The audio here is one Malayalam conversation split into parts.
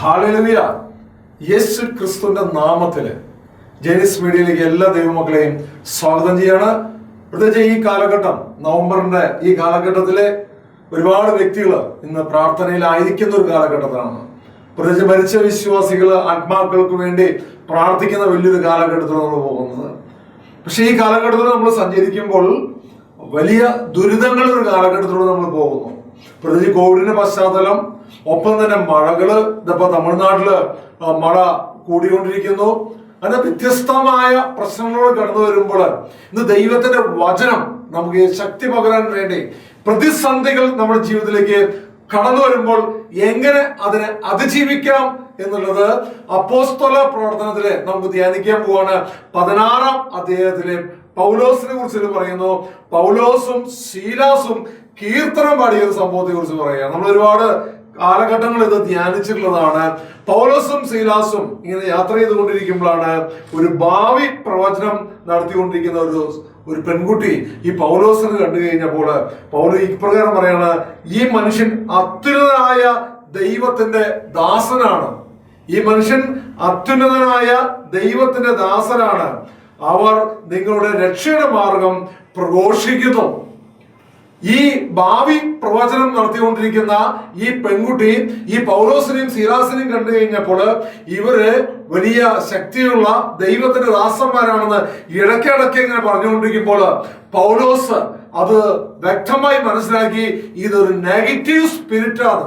ഹാലലുവിയ യേശു ക്രിസ്തുവിന്റെ നാമത്തിൽ ജെനിസ് മീഡിയയിലേക്ക് എല്ലാ ദൈവമക്കളെയും സ്വാഗതം ചെയ്യാണ്. പ്രത്യേകിച്ച് ഈ കാലഘട്ടം നവംബറിന്റെ ഈ കാലഘട്ടത്തിലെ ഒരുപാട് വ്യക്തികൾ ഇന്ന് പ്രാർത്ഥനയിലായിരിക്കുന്ന ഒരു കാലഘട്ടത്തിലാണ്. പ്രത്യേകിച്ച് മരിച്ച വിശ്വാസികൾ ആത്മാക്കൾക്ക് വേണ്ടി പ്രാർത്ഥിക്കുന്ന വലിയൊരു കാലഘട്ടത്തിലാണ് നമ്മൾ പോകുന്നത്. പക്ഷെ ഈ കാലഘട്ടത്തിൽ നമ്മൾ സഞ്ചരിക്കുമ്പോൾ വലിയ ദുരിതങ്ങളുടെ ഒരു കാലഘട്ടത്തിലൂടെ നമ്മൾ പോകുന്നു. പ്രത്യേകിച്ച് കോവിഡിന്റെ പശ്ചാത്തലം ഒപ്പം തന്നെ മഴകൾ ഇതിപ്പോ തമിഴ്നാട്ടിൽ മഴ കൂടിക്കൊണ്ടിരിക്കുന്നു. അങ്ങനെ വ്യത്യസ്തമായ പ്രശ്നങ്ങളോട് കടന്നു വരുമ്പോൾ ഇന്ന് ദൈവത്തിന്റെ വചനം നമുക്ക് ശക്തി പകരാൻ വേണ്ടി പ്രതിസന്ധികൾ നമ്മുടെ ജീവിതത്തിലേക്ക് കടന്നു വരുമ്പോൾ എങ്ങനെ അതിനെ അതിജീവിക്കാം എന്നുള്ളത് അപ്പോസ്തല പ്രവർത്തനത്തിൽ നമുക്ക് ധ്യാനിക്കാൻ പോവാണ്. പതിനാറാം അദ്ദേഹത്തിലെ പൗലോസിനെ കുറിച്ച് പറയുന്നു. പൗലോസും ശീലാസും കീർത്തനം പാടിയ ഒരു സംഭവത്തെ കുറിച്ച് പറയുക നമ്മൾ ഒരുപാട് കാലഘട്ടങ്ങൾ ഇത് ധ്യാനിച്ചിട്ടുള്ളതാണ്. പൗലോസും സീലാസും ഇങ്ങനെ യാത്ര ചെയ്തുകൊണ്ടിരിക്കുമ്പോഴാണ് ഒരു ഭാവി പ്രവചനം നടത്തിക്കൊണ്ടിരിക്കുന്ന ഒരു ഒരു പെൺകുട്ടി ഈ പൗലോസിന് കണ്ടു കഴിഞ്ഞപ്പോൾ പൗലോ ഇപ്രകാരം പറയാണ് ഈ മനുഷ്യൻ അത്യുന്നതനായ ദൈവത്തിന്റെ ദാസനാണ്. ഈ മനുഷ്യൻ അത്യുന്നതനായ ദൈവത്തിന്റെ ദാസനാണ്. അവർ നിങ്ങളുടെ രക്ഷയുടെ മാർഗം പ്രഘോഷിക്കുന്നു. ഈ ഭാവി പ്രവചനം നടത്തിക്കൊണ്ടിരിക്കുന്ന ഈ പെൺകുട്ടി ഈ പൗലോസിനെയും സീലാസിനെയും കണ്ടു കഴിഞ്ഞപ്പോൾ ഇവർ വലിയ ശക്തിയുള്ള ദൈവത്തിന്റെ ദാസന്മാരാണെന്ന് ഇടയ്ക്കിടയ്ക്ക് ഇങ്ങനെ പറഞ്ഞുകൊണ്ടിരിക്കുമ്പോൾ പൗലോസ് അത് വ്യക്തമായി മനസ്സിലാക്കി ഇതൊരു നെഗറ്റീവ് സ്പിരിറ്റാണ്.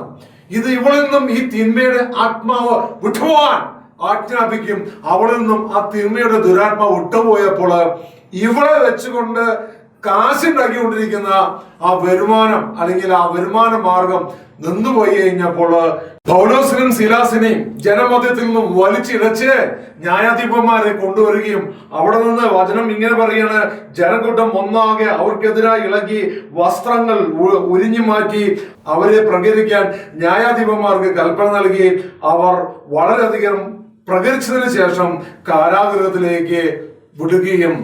ഇത് ഇവളിൽ നിന്നും ഈ തിന്മയുടെ ആത്മാവ് വിട്ടുപോകാൻ ആജ്ഞാപിക്കും. അവളിൽ നിന്നും ആ തിന്മയുടെ ദുരാത്മാവ് വിട്ടുപോയപ്പോൾ ഇവളെ വെച്ചുകൊണ്ട് കാശുണ്ടാക്കിക്കൊണ്ടിരിക്കുന്ന ആ വരുമാനം അല്ലെങ്കിൽ ആ വരുമാന മാർഗം നിന്നുപോയി കഴിഞ്ഞപ്പോൾ പൗലോസിനും ശിലാസിനെയും ജനമധ്യത്തിൽ നിന്നും വലിച്ചിഴച്ച് ന്യായാധിപന്മാരെ കൊണ്ടുവരികയും അവിടെ നിന്ന് വചനം ഇങ്ങനെ പറയാണ് ജനക്കൂട്ടം ഒന്നാകെ അവർക്കെതിരായി ഇളകി വസ്ത്രങ്ങൾ ഉരിഞ്ഞു മാറ്റി അവരെ പ്രകരിക്കാൻ ന്യായാധിപന്മാർക്ക് കൽപ്പന നൽകി. അവർ വളരെയധികം പ്രകരിച്ചതിന് ശേഷം കാരാഗ്രഹത്തിലേക്ക് വിടുകയും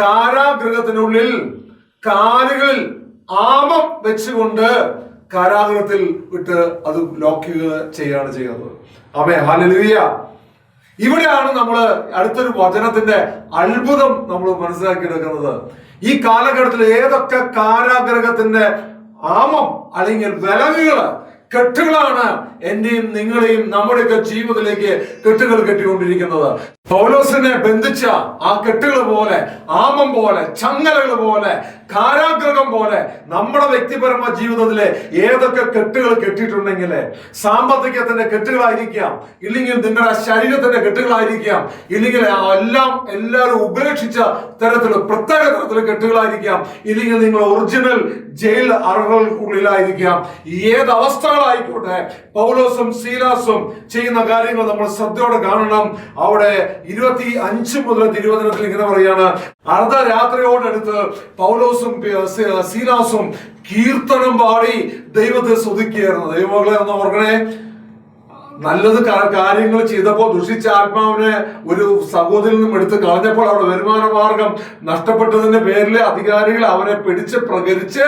കാരാഗൃഹത്തിനുള്ളിൽ കാലുകളിൽ ആമം വെച്ചുകൊണ്ട് കാരാഗ്രഹത്തിൽ വിട്ട് അത് ലോക്ക് ചെയ്യാണ് ചെയ്യുന്നത്. അമേ ഹല്ലേലൂയ. ഇവിടെയാണ് നമ്മൾ അടുത്തൊരു വചനത്തിന്റെ അത്ഭുതം നമ്മൾ മനസ്സിലാക്കി എടുക്കുന്നത് ഈ കാലഘട്ടത്തിൽ ഏതൊക്കെ കാരാഗ്രഹത്തിന്റെ ആമം അല്ലെങ്കിൽ വിലങ്ങുകൾ കെട്ടുകളാണ് എന്റെയും നിങ്ങളെയും നമ്മുടെയൊക്കെ ജീവിതത്തിലേക്ക് കെട്ടുകൾ കെട്ടിക്കൊണ്ടിരിക്കുന്നത്. പൗലോസിനെ ബന്ധിച്ച ആ കെട്ടുകൾ പോലെ ആമം പോലെ ചങ്ങലകൾ പോലെ കാരാഗ്രഹം പോലെ നമ്മുടെ വ്യക്തിപരമായ ജീവിതത്തിലെ ഏതൊക്കെ കെട്ടുകൾ കെട്ടിയിട്ടുണ്ടെങ്കിൽ സാമ്പത്തികത്തിന്റെ കെട്ടുകളായിരിക്കാം ഇല്ലെങ്കിൽ നിങ്ങളുടെ ശരീരത്തിന്റെ കെട്ടുകളായിരിക്കാം ഇല്ലെങ്കിൽ എല്ലാം എല്ലാവരും ഉപേക്ഷിച്ച തരത്തിൽ പ്രത്യേക തരത്തിൽ കെട്ടുകളായിരിക്കാം ഇല്ലെങ്കിൽ നിങ്ങൾ ഒറിജിനൽ ജയിൽ അറകൾക്കുള്ളിലായിരിക്കാം ഏത് അവസ്ഥകളായിക്കോട്ടെ പൗലോസും സീലാസും ചെയ്യുന്ന കാര്യങ്ങൾ നമ്മൾ ശ്രദ്ധയോടെ കാണണം. അവിടെ ഇരുപത്തി അഞ്ച് മുതൽ തിരുവചനത്തിൽ ഇങ്ങനെ പറയാണ് അർദ്ധരാത്രിയോടടുത്ത് പൗലോസും സീലാസും കീർത്തനം പാടി ദൈവത്തെ സ്തുതിക്കുകയായിരുന്നു. ദൈവങ്ങളെ ഒന്ന് ഓർക്കണേ. നല്ലത് കാര്യങ്ങൾ ചെയ്തപ്പോൾ ദുഷിച്ച ആത്മാവിനെ ഒരു സഹോദരിൽ നിന്നും എടുത്ത് കളഞ്ഞപ്പോൾ അവിടെ വരുമാന മാർഗം നഷ്ടപ്പെട്ടതിന്റെ പേരിൽ അധികാരികൾ അവരെ പിടിച്ച് പ്രകരിച്ച്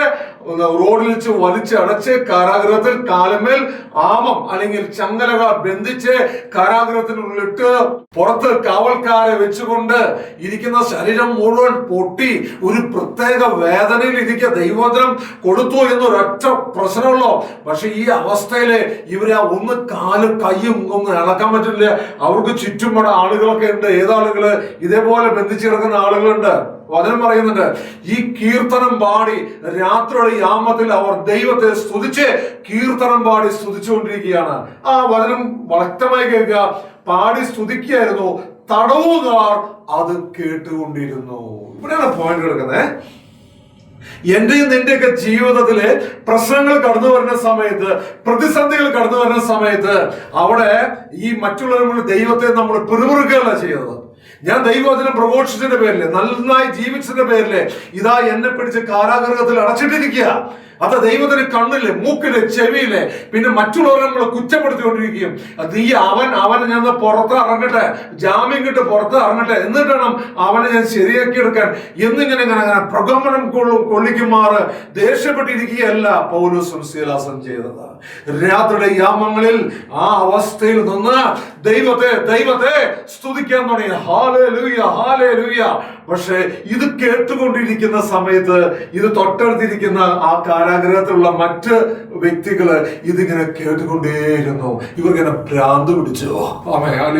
റോഡിൽ വെച്ച് വലിച്ചടച്ച് കാരാഗ്രഹത്തിൽ കാലമേൽ ആമം അല്ലെങ്കിൽ ചങ്ങലകൾ ബന്ധിച്ച് കാരാഗ്രഹത്തിനുള്ളിട്ട് പുറത്ത് കാവൽക്കാരെ വെച്ചുകൊണ്ട് ഇരിക്കുന്ന ശരീരം മുഴുവൻ പൊട്ടി ഒരു പ്രത്യേക വേദനയിൽ ഇരിക്കുക ദൈവോദനം കൊടുത്തു എന്നൊരൊറ്റ പ്രശ്നമുള്ളോ. പക്ഷെ ഈ അവസ്ഥയിൽ ഇവരെ ഒന്ന് കാൽ കൈയും ഒന്ന് ഇളക്കാൻ പറ്റില്ല. അവർക്ക് ചുറ്റുമുള്ള ആളുകളൊക്കെ ഉണ്ട്. ഏതാളുകൾ ഇതേപോലെ ബന്ധിച്ചു കിടക്കുന്ന ആളുകളുണ്ട്. വചനം പറയുന്നുണ്ട് ഈ കീർത്തനം പാടി രാത്രിയുടെ യാമത്തിൽ അവർ ദൈവത്തെ സ്തുതിച്ച് കീർത്തനം പാടി സ്തുതിച്ചുകൊണ്ടിരിക്കുകയാണ്. ആ വചനം വ്യക്തമായി കേൾക്കുക പാടി സ്തുതിക്കുകയായിരുന്നു തടവുകാർ അത് കേട്ടുകൊണ്ടിരുന്നു. ഇവിടെയാണ് പോയിന്റ് കിടക്കുന്നത് എന്റെയും നിന്റെയൊക്കെ ജീവിതത്തിലെ പ്രശ്നങ്ങൾ കടന്നു വരുന്ന സമയത്ത് പ്രതിസന്ധികൾ കടന്നു വരുന്ന സമയത്ത് അവിടെ ഈ മറ്റുള്ളവരുടെ ദൈവത്തെ നമ്മൾ പിറുപിറുക്കുകയല്ല ചെയ്യുന്നത്. ഞാൻ ദൈവവചനം പ്രഘോഷിച്ചതിന്റെ പേരിൽ നന്നായി ജീവിച്ചതിന്റെ പേരിൽ ഇതാ എന്നെ പിടിച്ച് കാരാഗ്രഹത്തിൽ അടച്ചിട്ടിരിക്കുക. അത് ദൈവത്തിന് കണ്ണിൽ മൂക്കിൽ ചെവിയിൽ പിന്നെ മറ്റുള്ളവരെ നമ്മൾ കുറ്റപ്പെടുത്തിക്കൊണ്ടിരിക്കുകയും. നീ അവൻ അവനെ ഞാൻ പുറത്ത് ഇറങ്ങട്ടെ ജാമ്യം കിട്ട് പുറത്ത് ഇറങ്ങട്ടെ എന്നിട്ട് വേണം അവനെ ഞാൻ ശരിയാക്കി എടുക്കാൻ. എന്നിങ്ങനെ ഇങ്ങനെ അങ്ങനെ പ്രകമ്പനം കൊള്ളും കൊള്ളിക്കുമാറ് ദേഷ്യപ്പെട്ടിരിക്കുകയല്ല പൗലൂസും ശീലാസം ചെയ്തത്. രാത്രിയുടെ യാമങ്ങളിൽ ആ അവസ്ഥയിൽ നിന്ന് ദൈവത്തെ ദൈവത്തെ സ്തുതിക്കാൻ തുടങ്ങി. ഹാലേ ലൂയ ഹാലേ ലൂയ പക്ഷെ ഇത് കേട്ടുകൊണ്ടിരിക്കുന്ന സമയത്ത് ഇത് തൊട്ടടുത്തിരിക്കുന്ന ആ കാരാഗ്രഹത്തിലുള്ള മറ്റ് വ്യക്തികൾ ഇതിങ്ങനെ കേട്ടുകൊണ്ടേയിരുന്നു. ഇവർക്കിങ്ങനെ ഭ്രാന്ത് പിടിച്ചു.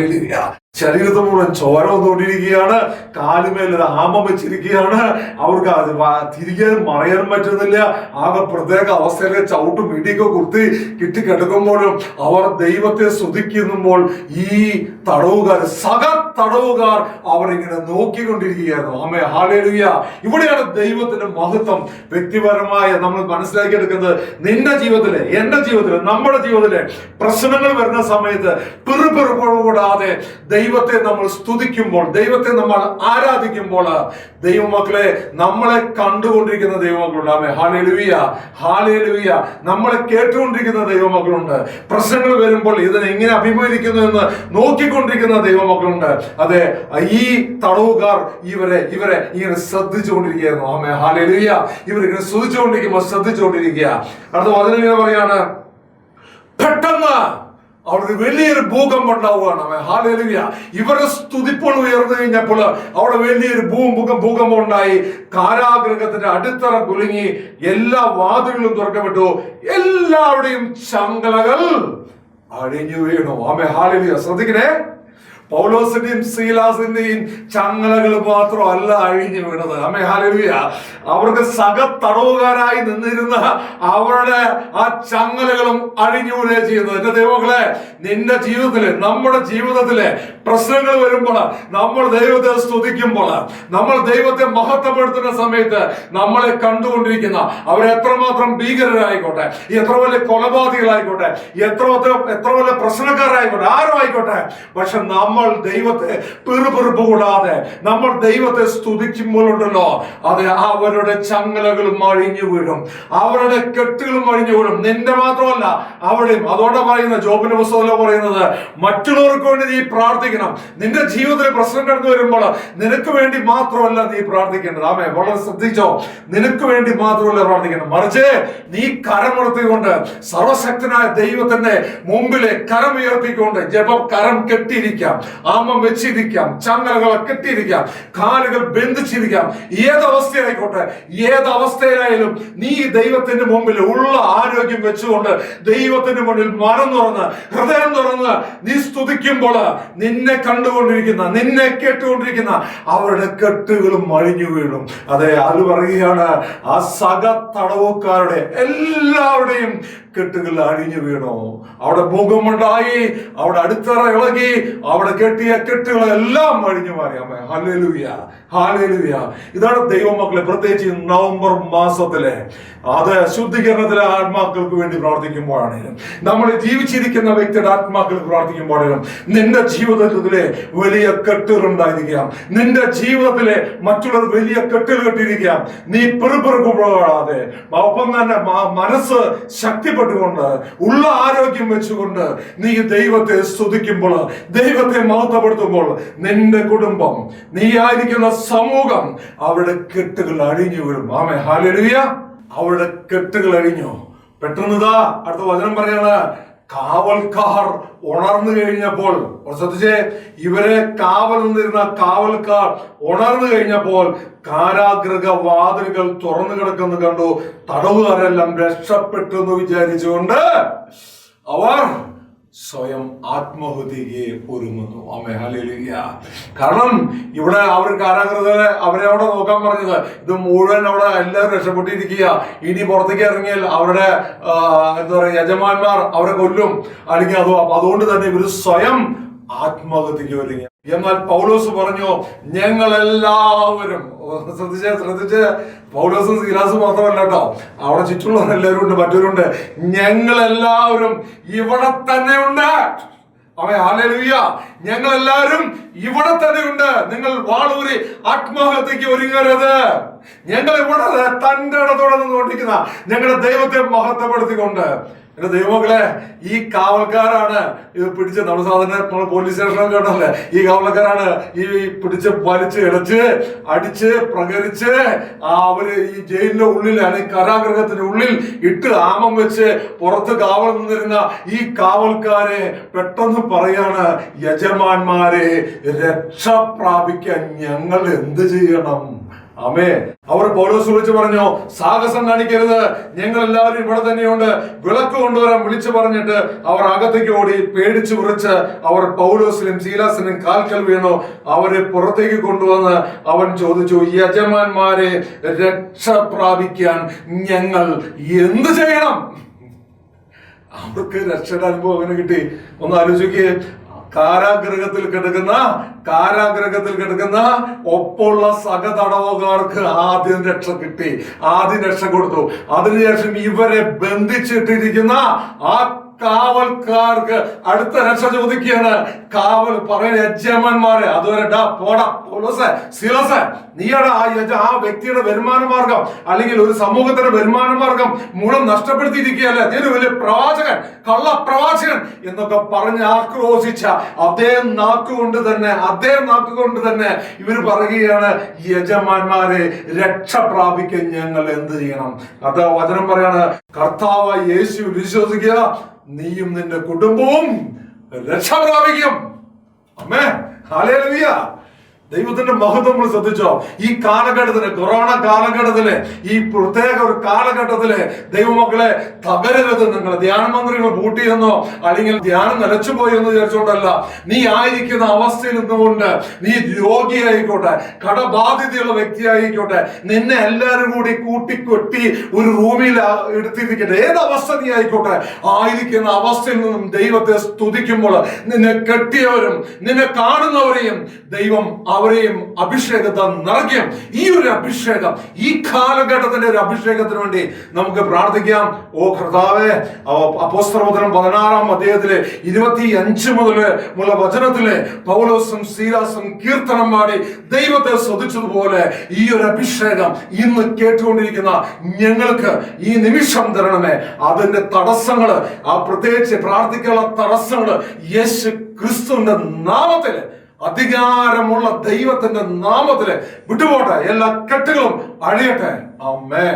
ലൂയ ശരീരത്തിൽ മുഴുവൻ ചോര വന്നുകൊണ്ടിരിക്കുകയാണ്. കാലുമേൽ ഒരു ആമം വെച്ചിരിക്കുകയാണ്. അവർക്ക് അത് തിരികെ മറയാൻ പറ്റുന്നില്ല. ആകെ പ്രത്യേക അവസ്ഥയിലെ ചവിട്ടും ഇടിയൊക്കെ കുത്തി കിട്ടിക്കിടക്കുമ്പോഴും അവർ ദൈവത്തെ സ്തുതിക്കുമ്പോൾ ഈ തടവുകാർ സക തടവുകാർ അവരിങ്ങനെ നോക്കിക്കൊണ്ടിരിക്കുകയായിരുന്നു. അമ്മ ഹാലേലുയ ഇവിടെയാണ് ദൈവത്തിന്റെ മഹത്വം. വ്യക്തിപരമായ നമ്മൾ മനസ്സിലാക്കിയെടുക്കുന്നത് നിന്റെ ജീവിതത്തിലെ എന്റെ ജീവിതത്തിലെ നമ്മുടെ ജീവിതത്തിലെ പ്രശ്നങ്ങൾ വരുന്ന സമയത്ത് പിറുപിറുപ്പുകൂടാതെ ദൈവത്തെ നമ്മൾ സ്തുതിക്കുമ്പോൾ ദൈവത്തെ നമ്മൾ ആരാധിക്കുമ്പോൾ ദൈവമക്കളെ നമ്മളെ കണ്ടുകൊണ്ടിരിക്കുന്ന ദൈവമക്കളുണ്ട്. ആമേ ഹാലേലുയ ഹാലേലുയ നമ്മളെ കേട്ടുകൊണ്ടിരിക്കുന്ന ദൈവമക്കളുണ്ട്. പ്രശ്നങ്ങൾ വരുമ്പോൾ ഇതിനെ എങ്ങനെ അഭിമുഖീകരിക്കുന്നു എന്ന് നോക്കിക്കൊണ്ടിരിക്കുന്ന ദൈവമക്കളുണ്ട്. അതെ ഈ തടവുകാർ ഇവരെ ഇവരെ ഇങ്ങനെ ശ്രദ്ധിച്ചുകൊണ്ടിരിക്കുകയായിരുന്നു. ആമേ ഹാലേലുയ ഇവരിങ്ങനെ ശ്രദ്ധിച്ചുകൊണ്ടിരിക്കുമ്പോ ശ്രദ്ധിച്ചുകൊണ്ടിരിക്കുക. അടുത്ത വചനം ഇങ്ങനെ പറയാണ്. പെട്ടെന്ന് അവിടെ വലിയൊരു ഭൂകമ്പം ഉണ്ടാവുകയാണ്. ഹാലേലുയ ഇവരുടെ സ്തുതിപ്പോൾ ഉയർന്നു കഴിഞ്ഞപ്പോൾ അവിടെ വലിയൊരു ഭൂമുഖം ഭൂകമ്പം ഉണ്ടായി. കാരാഗ്രഹത്തിന്റെ അടിത്തറ കുലുങ്ങി. എല്ലാ വാതിലുകളും തുറക്കപ്പെട്ടു. എല്ലാവരുടെയും ചങ്കലകൾ അഴിഞ്ഞു വീണു. ആമേ ഹാലേലുയ ശ്രദ്ധിക്കണേ. പൗലോസിന്റെയും സീലാസിന്റെയും ചങ്ങലകൾ മാത്രമല്ല അഴിഞ്ഞു വീണത്. അമ്മേ ഹാലലുയ അവർക്ക് സക തടവുകാരായി നിന്നിരുന്ന അവരുടെ ആ ചങ്ങലകളും അഴിഞ്ഞു വീഴുകയും ചെയ്യുന്നത്. എന്റെ ദൈവങ്ങളെ നിന്റെ ജീവിതത്തിൽ നമ്മുടെ ജീവിതത്തിലെ പ്രശ്നങ്ങൾ വരുമ്പോൾ നമ്മൾ ദൈവത്തെ സ്തുതിക്കുമ്പോൾ നമ്മൾ ദൈവത്തെ മഹത്വപ്പെടുത്തുന്ന സമയത്ത് നമ്മളെ കണ്ടുകൊണ്ടിരിക്കുന്ന അവരെത്രമാത്രം ഭീകരരായിക്കോട്ടെ എത്ര വലിയ കൊലപാതകളായിക്കോട്ടെ എത്ര എത്ര വലിയ പ്രശ്നക്കാരായിക്കോട്ടെ ആരും ആയിക്കോട്ടെ പക്ഷെ നമ്മൾ ദൈവത്തെ പെറുപെറുപ്പ് കൂടാതെ നമ്മൾ ദൈവത്തെ സ്തുതിക്കുമ്പോഴുണ്ടല്ലോ. അത് അവരുടെ ചങ്ങലകളും അഴിഞ്ഞു വീഴും. അവരുടെ കെട്ടുകളും അഴിഞ്ഞു വീഴും. നിന്റെ മാത്രമല്ല അവിടെയും അതോടെ പറയുന്ന ജോബിന്റെ പുസ്തകത്തിലെ പറയുന്നത് മറ്റുള്ളവർക്ക് വേണ്ടി നീ പ്രാർത്ഥിക്കണം. നിന്റെ ജീവിതത്തിൽ പ്രശ്നം കടന്നു വരുമ്പോൾ നിനക്ക് വേണ്ടി മാത്രമല്ല നീ പ്രാർത്ഥിക്കേണ്ടത്. ആമേ വളരെ ശ്രദ്ധിച്ചോ? നിനക്ക് വേണ്ടി മാത്രമല്ല പ്രാർത്ഥിക്കണം മറിച്ച് നീ കരമുയർത്തിക്കൊണ്ട് സർവശക്തനായ ദൈവത്തിന്റെ മുമ്പിലെ കരം ഉയർത്തിക്കൊണ്ട് ജപം കരം കെട്ടിയിരിക്കാം. ആമം വെച്ചിരിക്കാം ചങ്ങലകളെ കെട്ടിയിരിക്കാം കാലുകൾ ബന്ധിച്ചിരിക്കാം. ഏത് അവസ്ഥയിലായിക്കോട്ടെ ഏത് അവസ്ഥയിലായാലും നീ ദൈവത്തിന്റെ മുമ്പിൽ ഉള്ള ആരോഗ്യം വെച്ചുകൊണ്ട് ദൈവത്തിന്റെ മുന്നിൽ മനം തുറന്ന് ഹൃദയം തുറന്ന് നീ സ്തുതിക്കുമ്പോൾ നിന്നെ കണ്ടുകൊണ്ടിരിക്കുന്ന നിന്നെ കേട്ടുകൊണ്ടിരിക്കുന്ന അവരുടെ കെട്ടുകളും മഴിഞ്ഞു വീഴും. അതെ അത് പറയുകയാണ് ആ സക തടവുകാരുടെ എല്ലാവരുടെയും കെട്ടുകൾ അഴിഞ്ഞു വീണു. അവിടെ ഭൂകമ്പുണ്ടായി അവിടെ അടിത്തറ ഇളകി. അവിടെ കെട്ടിയ കെട്ടുകളെല്ലാം അഴിഞ്ഞു മാറി. അമ്മ ഹാലേലുയ ഇതാണ് ദൈവമക്കളെ പ്രത്യേകിച്ച് നവംബർ മാസത്തിലെ അത് ശുദ്ധീകരണത്തിലെ ആത്മാക്കൾക്ക് വേണ്ടി പ്രാർത്ഥിക്കുമ്പോഴാണെങ്കിലും നമ്മൾ ജീവിച്ചിരിക്കുന്ന വ്യക്തിയുടെ ആത്മാക്കൾക്ക് പ്രാർത്ഥിക്കുമ്പോഴാണെങ്കിലും നിന്റെ ജീവിതത്തിലെ വലിയ കെട്ടുകൾ ഉണ്ടായിരിക്കാം നിന്റെ ജീവിതത്തിലെ മറ്റുള്ളവർ വലിയ കെട്ടുകൾ കെട്ടിയിരിക്കാം നീ പെറുപെറുക്കുമ്പോഴാതെ ഒപ്പം തന്നെ മനസ്സ് മനസ്സ് ശക്തിപ്പെട്ടുകൊണ്ട് ഉള്ള ആരോഗ്യം വെച്ചുകൊണ്ട് നീ ദൈവത്തെ സ്തുതിക്കുമ്പോൾ ദൈവത്തെ മഹത്വപ്പെടുത്തുമ്പോൾ നിന്റെ കുടുംബം നീ ആയിരിക്കുന്ന സമൂഹം അവിടെ കെട്ടുകൾ അഴിഞ്ഞു വീഴും. ആമേ ഹാലലുയ അവിടെ കെട്ടുകൾ അഴിഞ്ഞു. പെട്ടെന്ന് ഇതാ അടുത്ത വചനം പറയാണ്. കാവൽക്കാർ ഉണർന്നു കഴിഞ്ഞപ്പോൾ ശ്രദ്ധിച്ചേ ഇവരെ കാവൽ നിന്നിരുന്ന കാവൽക്കാർ ഉണർന്നു കഴിഞ്ഞപ്പോൾ കാരാഗ്രഹ വാതിലുകൾ തുറന്നു കിടക്കുന്നു കണ്ടു. തടവുകാരെല്ലാം രക്ഷപ്പെട്ടു എന്ന് വിചാരിച്ചുകൊണ്ട് അവർ സ്വയം ആത്മഹുതിയെ ഒരുങ്ങുന്നു. ഹല്ലേലൂയ. കാരണം ഇവിടെ അവർ കാരാഗ്രഹത്തിലെ അവരെ അവിടെ നോക്കാൻ പറഞ്ഞത് ഇത് മുഴുവൻ അവിടെ എല്ലാവരും രക്ഷപ്പെട്ടിരിക്കുക. ഇനി പുറത്തേക്ക് ഇറങ്ങിയാൽ അവരുടെ എന്താ പറയുക യജമാന്മാർ അവരെ കൊല്ലും. അല്ലെങ്കിൽ അതോ അപ്പൊ അതുകൊണ്ട് തന്നെ ഇവർ സ്വയം ആത്മഹത്യക്ക് ഒരുങ്ങി. എന്നാൽ പൗലോസ് പറഞ്ഞു ഞങ്ങൾ എല്ലാവരും ശ്രദ്ധിച്ച് ശ്രദ്ധിച്ച്. പൗലോസും സീലാസും മാത്രമല്ല കേട്ടോ. അവിടെ ചുറ്റുള്ളവർ എല്ലാവരും ഉണ്ട് മറ്റവരുണ്ട് ഞങ്ങൾ എല്ലാവരും ഇവിടെ തന്നെ ഉണ്ട്. അവൻ ഹാലലുയ്യ ഞങ്ങൾ എല്ലാവരും ഇവിടെ തന്നെ ഉണ്ട്. നിങ്ങൾ വാളൂരി ആത്മഹത്യക്ക് ഒരുങ്ങരുത്. ഞങ്ങൾ ഇവിടെ തന്റെ ഇടത്തോടെ നിന്നുകൊണ്ടിരിക്കുന്ന ഞങ്ങളുടെ ദൈവത്തെ മഹത്വപ്പെടുത്തിക്കൊണ്ട് എന്റെ ദൈവമക്കളെ ഈ കാവൽക്കാരാണ് ഇത് പിടിച്ച് നമ്മൾ സാധാരണ നമ്മൾ പോലീസ് സ്റ്റേഷനൊക്കെ ഉണ്ടല്ലേ ഈ കാവൽക്കാരാണ് ഈ പിടിച്ച് വലിച്ച് ഇടച്ച് അടിച്ച് പ്രകരിച്ച് അവർ ഈ ജയിലിന്റെ ഉള്ളിൽ അല്ലെങ്കിൽ കരാഗ്രഹത്തിന്റെ ഉള്ളിൽ ഇട്ട് ആമം വെച്ച് പുറത്ത് കാവൽ നിന്നിരുന്ന ഈ കാവൽക്കാരെ പെട്ടെന്ന് പറയാണ് യജമാന്മാരെ രക്ഷ പ്രാപിക്കാൻ ഞങ്ങൾ എന്ത് ചെയ്യണം? അമേ അവർ പൗലോസ് വിളിച്ചു പറഞ്ഞു സാഹസം കാണിക്കരുത്. ഞങ്ങൾ എല്ലാവരും ഇവിടെ തന്നെയുണ്ട്. വിളക്ക് കൊണ്ടുവരാൻ വിളിച്ചു പറഞ്ഞിട്ട് അവർ അകത്തേക്ക് ഓടി പേടിച്ചു വിറച്ച് അവർ പൗലോസിനും ശീലാസിനും കാൽക്കൽ വീണു. അവരെ പുറത്തേക്ക് കൊണ്ടുവന്ന് അവൻ ചോദിച്ചു യജമാന്മാരെ രക്ഷ പ്രാപിക്കാൻ ഞങ്ങൾ എന്ത് ചെയ്യണം? അവർക്ക് രക്ഷയുടെ അനുഭവം അങ്ങനെ കിട്ടി? ഒന്ന് ആലോചിക്ക്. കാരാഗ്രഹത്തിൽ കിടക്കുന്ന കാരാഗ്രഹത്തിൽ കിടക്കുന്ന ഒപ്പമുള്ള സഹതടവുകാർക്ക് ആദ്യം രക്ഷ കിട്ടി ആദ്യം രക്ഷ കൊടുത്തു. അതിനുശേഷം ഇവരെ ബന്ധിച്ചിട്ടിരിക്കുന്ന ആ കാവൽക്കാർക്ക് അടുത്ത രക്ഷ ചോദിക്കുകയാണ്. കാവൽ പറയുന്ന യജമാന്മാരെ അതുവരെ ഡാ പോടാ പോലീസേ സീലസേ നീയുടെ ആ യജ ആ വ്യക്തിയുടെ വരുമാന മാർഗം അല്ലെങ്കിൽ ഒരു സമൂഹത്തിന്റെ വരുമാന മാർഗം മൂലം നഷ്ടപ്പെടുത്തിയിരിക്കുകയല്ലേ? ഒരു വലിയ പ്രവാചകൻ കള്ള പ്രവാചകൻ എന്നൊക്കെ പറഞ്ഞ് ആക്രോശിച്ച അതേ നാക്കുകൊണ്ട് തന്നെ അതേ നാക്കുകൊണ്ട് തന്നെ ഇവർ പറയുകയാണ് യജമാന്മാരെ രക്ഷ പ്രാപിക്കാൻ ഞങ്ങൾ എന്ത് ചെയ്യണം? അത് വചനം പറയാണ് കർത്താവ് യേശു വിശ്വസിക്കുക നീയും നിന്റെ കുടുംബവും രക്ഷ പ്രാപിക്കും. അമ്മേ ഹാലേലുയ്യ ദൈവത്തിന്റെ മഹത്വം നമ്മൾ ശ്രദ്ധിച്ചോ? ഈ കാലഘട്ടത്തിൽ കൊറോണ കാലഘട്ടത്തിൽ ഈ പ്രത്യേക ഒരു കാലഘട്ടത്തിൽ ദൈവമക്കളെ തകരരുത്. നിങ്ങൾ ധ്യാന മന്ത്രികൾ പൂട്ടിയെന്നോ അല്ലെങ്കിൽ ധ്യാനം നിലച്ചുപോയി എന്ന് വിചാരിച്ചുകൊണ്ടല്ല. നീ ആയിരിക്കുന്ന അവസ്ഥയിൽ നിന്നുകൊണ്ട് നീ രോഗിയായിക്കോട്ടെ കടബാധിതയുള്ള വ്യക്തിയായിക്കോട്ടെ നിന്നെ എല്ലാവരും കൂടി കൂട്ടിക്കൊട്ടി ഒരു റൂമിൽ എടുത്തിരിക്കട്ടെ. ഏത് അവസ്ഥ നീ ആയിക്കോട്ടെ? ആയിരിക്കുന്ന അവസ്ഥയിൽ നിന്നും ദൈവത്തെ സ്തുതിക്കുമ്പോൾ നിന്നെ കെട്ടിയവരും നിന്നെ കാണുന്നവരെയും ദൈവം അവരെയും അഭിഷേകത്താൽ നിറയ്ക്കും. ഈ ഒരു അഭിഷേകം ഈ കാലഘട്ടത്തിന്റെ ഒരു അഭിഷേകത്തിന് വേണ്ടി നമുക്ക് പ്രാർത്ഥിക്കാം. ഓ കർത്താവെ അപ്പോസ്തലം പതിനാറാം അദ്ദേഹത്തിലെ ഇരുപത്തി അഞ്ച് മുതൽ ഉള്ള വചനത്തിലെ പൗലോസും സീലാസും കീർത്തനം പാടി ദൈവത്തെ ശ്രദ്ധിച്ചതുപോലെ ഈ ഒരു അഭിഷേകം ഇന്ന് കേട്ടുകൊണ്ടിരിക്കുന്ന ഞങ്ങൾക്ക് ഈ നിമിഷം തരണമേ. അതിന്റെ തടസ്സങ്ങൾ ആ പ്രത്യേകിച്ച് പ്രാർത്ഥിക്കാനുള്ള തടസ്സങ്ങൾ യേശു ക്രിസ്തുവിന്റെ നാമത്തിൽ അധികാരമുള്ള ദൈവത്തിന്റെ നാമത്തിൽ വിട്ടുപോട്ടെ. എല്ലാ കെട്ടുകളും അഴിയട്ടെ അമ്മേ